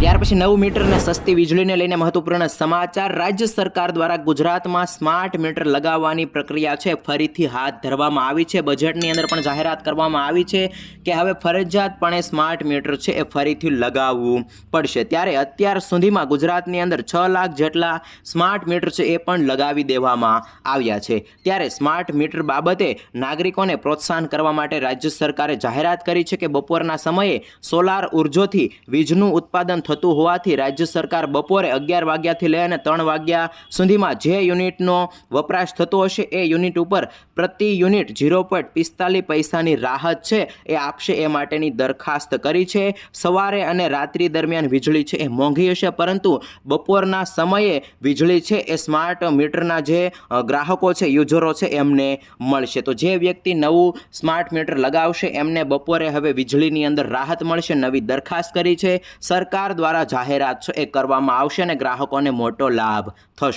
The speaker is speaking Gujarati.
ત્યાર પછી નવું મીટર અને સસ્તી વીજળીને લઈને મહત્વપૂર્ણ સમાચાર. રાજ્ય સરકાર દ્વારા ગુજરાતમાં સ્માર્ટ મીટર લગાવવાની પ્રક્રિયા છે. ફરીથી હાથ ધરવામાં આવી છે. બજેટની અંદર પણ જાહેરાત કરવામાં આવી છે કે હવે ફરજિયાતપણે સ્માર્ટ મીટર છે એ ફરીથી લગાવવું પડશે. ત્યારે અત્યાર સુધીમાં ગુજરાતની અંદર છ લાખ જેટલા સ્માર્ટ મીટર છે એ પણ લગાવી દેવામાં આવ્યા છે. ત્યારે સ્માર્ટ મીટર બાબતે નાગરિકોને પ્રોત્સાહન કરવા માટે રાજ્ય સરકારે જાહેરાત કરી છે કે બપોરના સમયે સોલાર ઉર્જોથી વીજનું ઉત્પાદન થતું હોવાથી રાજ્ય સરકાર બપોરે અગિયાર વાગ્યાથી લઈને ત્રણ વાગ્યા સુધીમાં જે યુનિટનો વપરાશ થતો હશે એ યુનિટ ઉપર પ્રતિ યુનિટ ઝીરો પોઈન્ટ પિસ્તાલીસ પૈસાની રાહત છે એ આપશે એ માટેની દરખાસ્ત કરી છે. સવારે અને રાત્રિ દરમિયાન વીજળી છે એ મોંઘી હશે, પરંતુ બપોરના સમયે વીજળી છે એ સ્માર્ટ મીટરના જે ગ્રાહકો છે, યુઝરો છે એમને મળશે. તો જે વ્યક્તિ નવું સ્માર્ટ મીટર લગાવશે એમને બપોરે હવે વીજળીની અંદર રાહત મળશે, નવી દરખાસ્ત કરી છે. સરકાર દ્વારા જાહેરાત છે એ કરવામાં આવશે અને ગ્રાહકોને મોટો લાભ થશે.